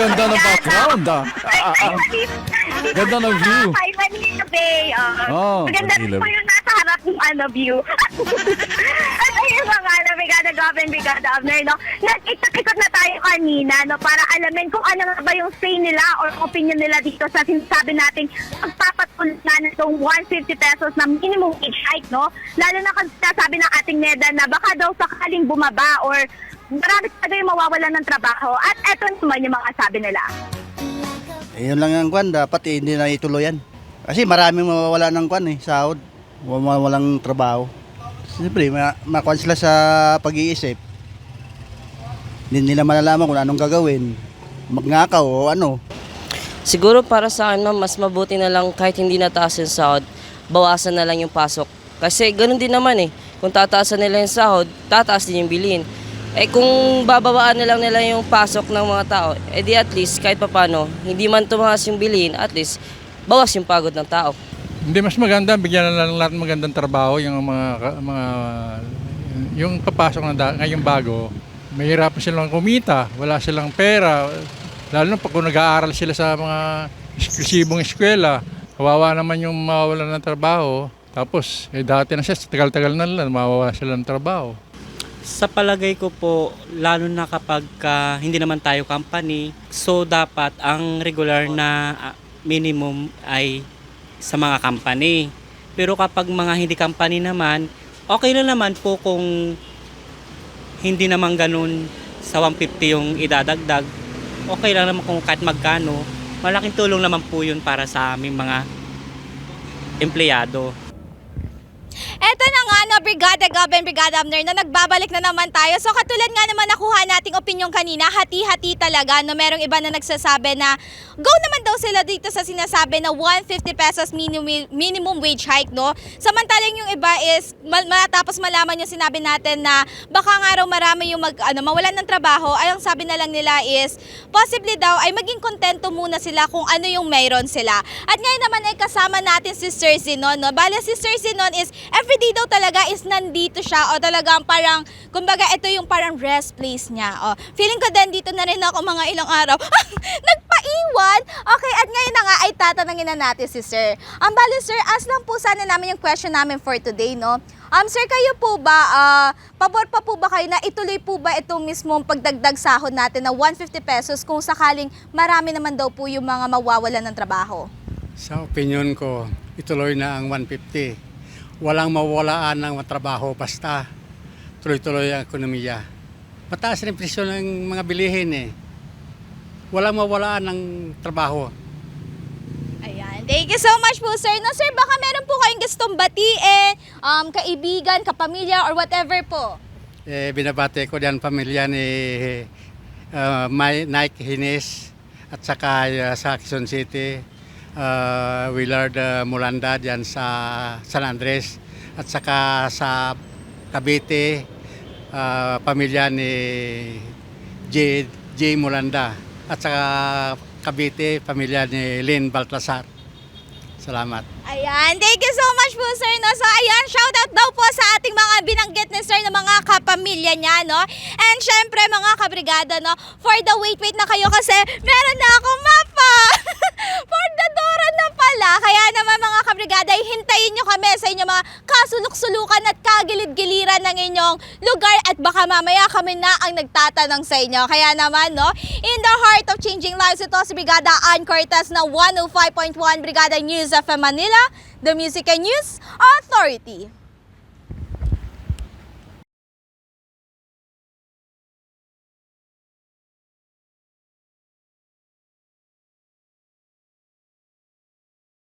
ganda ng background ah. Ah, ah, ah. Ganda ng view. Kay Manila Bay. Uh, Oh, maganda rin Manila po yung nasa harap ng ano, view. At ayun mga ano, Brigada Govern, Brigada Governor, no? Nag-ikot na tayo kanina, no? Para alamin kung ano nga ba yung say nila or opinion nila dito sa sinasabi natin pagpapatuloy na nitong 150 pesos na minimum wage hike, no? Lalo na kasi sabi ng ating NEDA na baka daw sakaling bumaba or marami talaga yung mawawalan ng trabaho. At eto naman yung mga sabi nila. Eh, yun lang ang kwan, dapat eh, hindi na ituloy yan. Kasi maraming mawawala ng kwan eh, sahod. Mawawalang trabaho. Siyempre, ma makuan sila sa pag-iisip. Hindi nila malalaman kung anong gagawin. Magnakaw o ano. Siguro para sa akin, ma'am, mas mabuti na lang kahit hindi nataas yung sahod, bawasan na lang yung pasok. Kasi ganun din naman eh. Kung tataasan nila yung sahod, tataas din yung bilhin. Eh kung bababaan na lang nila yung pasok ng mga tao, eh di at least kahit papano, hindi man tumaas yung bilhin, at least bawas yung pagod ng tao. Hindi mas maganda bigyan na lang lahat ng magandang trabaho yung mga mga yung papasok na ngayong bago. Mahirapan silang kumita, wala silang pera. Lalo na pag kung nag-aaral sila sa mga eksklusibong eskwela, kawawa naman yung mawawalan ng trabaho. Tapos, eh dati na siya, tagal-tagal na lang, mawawala sila ng trabaho. Sa palagay ko po, lalo na kapag ka hindi naman tayo company, so dapat ang regular na ah, minimum ay sa mga company. Pero kapag mga hindi company naman, okay na naman po kung hindi naman ganun sa 150 yung idadagdag. Okay lang naman kung kahit magkano. Malaking tulong naman po yun para sa aming mga empleyado. Na Brigada Govern, Brigada Abner na nagbabalik na naman tayo. So katulad nga naman nakuha nating opinion kanina, hati-hati talaga. No, merong iba na nagsasabi na go naman daw sila dito sa sinasabi na 150 pesos minimum, minimum wage hike. No? Samantalang yung iba is matapos malaman yung sinabi natin na baka nga raw marami yung mag, ano, mawalan ng trabaho. Ay ang sabi na lang nila is possibly daw ay maging kontento muna sila kung ano yung mayroon sila. At ngayon naman ay kasama natin si Sir Zinon. No? Bale si Sir Zinon is everyday daw talaga is nandito siya o talagang parang, kumbaga ito yung parang rest place niya. O, feeling ko din dito na rin ako mga ilang araw. Nagpaiwan! Okay, at ngayon na nga ay tatanungin na natin si Sir. Ang bali Sir, as lang po sana namin yung question namin for today, no? Um, sir, kayo po ba, ah, pabor pa po ba kayo na ituloy po ba itong mismong pagdagdag sahod natin na 150 pesos kung sakaling marami naman daw po yung mga mawawalan ng trabaho? Sa opinion ko, ituloy na ang 150. Walang mawalaan ng trabaho basta tuloy-tuloy ang ekonomiya. Mataas rin presyo ng mga bilihin eh. Walang mawalaan ng trabaho. Ayan. Thank you so much po, sir. No, sir, baka meron po kayong gustong batiin, um, kaibigan, kapamilya, or whatever po. Eh, binabate ko diyan pamilya ni uh, May Nike Hines at saka uh, sa Quezon City, uh, Willard uh, Mulanda diyan sa San Andres at saka sa Cavite, uh, pamilya ni J. J. Mulanda at saka Cavite, pamilya ni Lynn Baltasar. Salamat. Ayan. Thank you so much po, sir. No? So, ayan, shout out daw po sa ating mga binanggit ni sir na mga kapamilya niya, no? And syempre, mga kabrigada, no? For the wait-wait na kayo kasi meron na akong mapa! For the Dora na pala. Kaya naman, mga kabrigada, hintayin nyo kami sa inyong mga kasulok-sulukan at kagilid-giliran ng inyong lugar at baka mamaya kami na ang nagtatanong sa inyo. Kaya naman, no? In the heart of changing lives, ito si Brigada Ann Cortez na 105.1 Brigada News FM Manila, the Music and News Authority.